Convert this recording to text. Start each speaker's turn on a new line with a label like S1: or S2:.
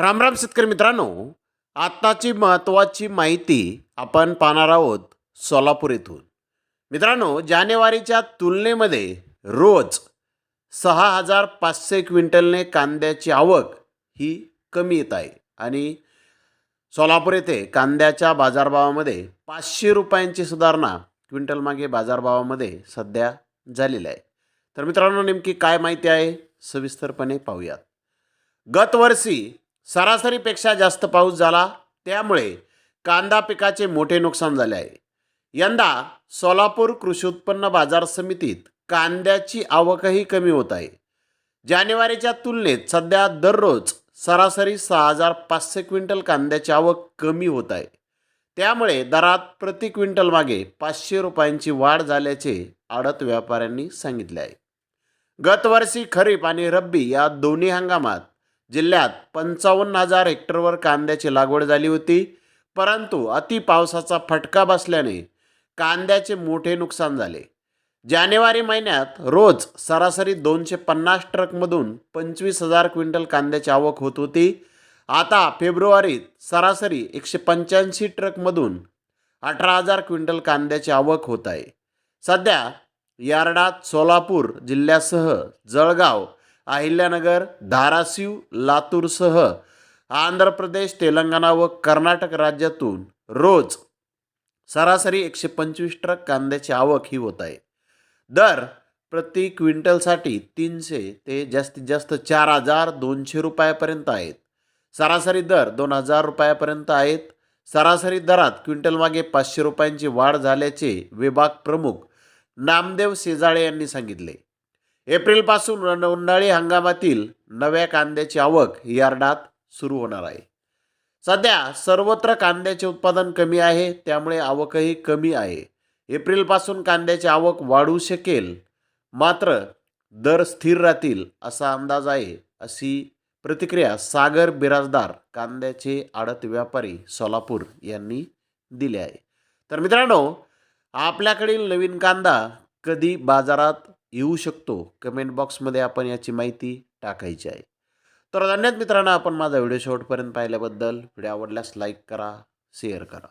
S1: रामराम शेतकरी मित्रांनो आत्ताची महत्त्वाची माहिती आपण पाहणार आहोत सोलापूर येथून मित्रांनो जानेवारीच्या तुलनेमध्ये रोज सहा हजार पाचशे क्विंटलने कांद्याची आवक ही कमी येत आहे आणि सोलापूर येथे कांद्याच्या बाजारभावामध्ये पाचशे रुपयांची सुधारणा क्विंटल मागे बाजारभावामध्ये सध्या झालेली आहे. तर मित्रांनो नेमकी काय माहिती आहे? सविस्तरपणे पाहूयात. गतवर्षी सरासरीपेक्षा जास्त पाऊस झाला त्यामुळे कांदा पिकाचे मोठे नुकसान झाले आहे. यंदा सोलापूर कृषी उत्पन्न बाजार समितीत कांद्याची आवकही कमी होत आहे. जानेवारीच्या तुलनेत सध्या दररोज सरासरी सहा हजार पाचशे क्विंटल कांद्याची आवक कमी होत आहे. त्यामुळे दरात प्रति क्विंटल मागे पाचशे रुपयांची वाढ झाल्याचे आडत व्यापाऱ्यांनी सांगितले आहे. गतवर्षी खरीप आणि रब्बी या दोन्ही हंगामात जिल्ह्यात पंचावन्न हजार हेक्टरवर कांद्याची लागवड झाली होती. परंतु अति पावसाचा फटका बसल्याने कांद्याचे मोठे नुकसान झाले. जानेवारी महिन्यात रोज सरासरी दोनशे पन्नास ट्रकमधून पंचवीस हजार क्विंटल कांद्याची आवक होत होती. आता फेब्रुवारीत सरासरी एकशे पंच्याऐंशी ट्रकमधून अठरा हजार क्विंटल कांद्याची आवक होत आहे. सध्या यार्डात सोलापूर जिल्ह्यासह जळगाव अहिल्यानगर धाराशिव लातूरसह आंध्र प्रदेश तेलंगणा व कर्नाटक राज्यातून रोज सरासरी एकशे पंचवीस ट्रक कांद्याची आवक ही होत आहे. दर प्रति क्विंटलसाठी तीनशे ते जास्तीत जास्त चार हजार दोनशे रुपयापर्यंत आहेत. सरासरी दर दोन हजार रुपयापर्यंत आहेत. सरासरी दरात क्विंटल मागे पाचशे रुपयांची वाढ झाल्याचे विभाग प्रमुख नामदेव शेजाळे यांनी सांगितले. एप्रिलपासून उन्हाळी हंगामातील नव्या कांद्याची आवक यार्डात सुरू होणार आहे. सध्या सर्वत्र कांद्याचे उत्पादन कमी आहे त्यामुळे आवकही कमी आहे. एप्रिलपासून कांद्याची आवक वाढू शकेल मात्र दर स्थिर राहतील असा अंदाज आहे अशी प्रतिक्रिया सागर बिराजदार कांद्याचे आडत व्यापारी सोलापूर यांनी दिले आहे. तर मित्रांनो आपल्याकडील नवीन कांदा कधी बाजारात येऊ शकतो. कमेंट बॉक्समध्ये आपण याची माहिती टाकायची आहे. तर धन्यवाद मित्रांनो आपण माझा व्हिडिओ शेवटपर्यंत पाहिल्याबद्दल. व्हिडिओ आवडल्यास लाईक करा शेअर करा.